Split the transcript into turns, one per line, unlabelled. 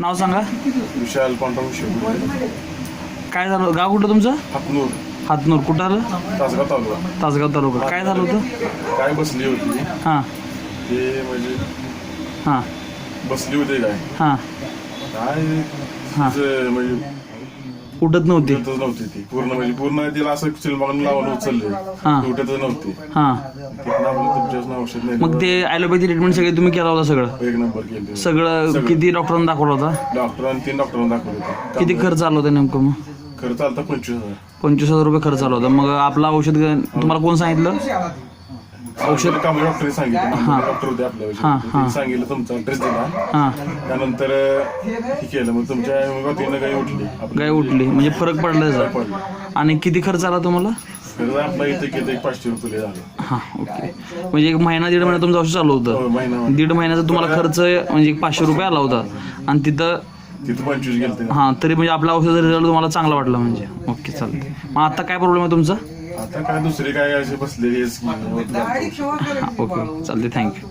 नाव सांगा.
विशाल
काय झालं? गाव कुठं तुमचं?
हातनूर.
हातनूर. कुठं आलं?
तासगाव तालुका.
तासगाव तालुका. काय झालं होतं?
काय बसली होती.
हां.
ते म्हणजे
हां.
बसली होते काय?
हां.
काय?
हां.
तिचं म्हणजे
उठत नव्हती.
उठतच नव्हती ती. पूर्ण म्हणजे पूर्ण तिला असं चिलमागून लावून उचलले.
हां.
उठतच नव्हती.
हां.
तिथं आपलं तुमच्याच नाव औषध नाही.
मग ते ॲलोपॅथी ट्रीटमेंट सगळे तुम्ही केला होता सगळं?
एक नंबर केले
सगळं किती डॉक्टरांना दाखवला होता?
डॉक्टरांनी तीन डॉक्टरांना दाखवले होते.
किती खर्च आला होता नेमकं मग?
खर्च आलता पंचवीस हजार.
पंचवीस हजार रुपये खर्च आला होता. मग आपला औषध तुम्हाला कोण सांगितलं?
औषध काम डॉक्टरने सांगितलं. डॉक्टर होते आपल्या
हां,
औषध
हां.
त्यांनी सांगितलं तुमचा ऍड्रेस दिला.
हां.
त्यानंतर हे केलं. मग तुमच्या गतीनं काही उठली. आपली
गाय उठली. म्हणजे फरक पडला त्याचा
पडली.
आणि किती खर्च आला तुम्हाला?
खर्च आपला इथे किती एक पाचशे रुपये झालं.
हां ओके. म्हणजे एक महिना दीड महिना तुमचं औषध चालू
हो,
होतं
महिना.
दीड महिन्याचा तुम्हाला खर्च म्हणजे एक पाचशे रुपये आला होता. आणि तिथं
तिथं पंचवीस गेलते.
हां तरी म्हणजे आपला औषधाचा रिझल्ट तुम्हाला चांगला वाटला म्हणजे. ओके चालते मग आता काय प्रॉब्लेम आहे तुमचा?
आता काय दुसरे काय असे बसलेले हेच की,
हां ओके. चालते थँक्यू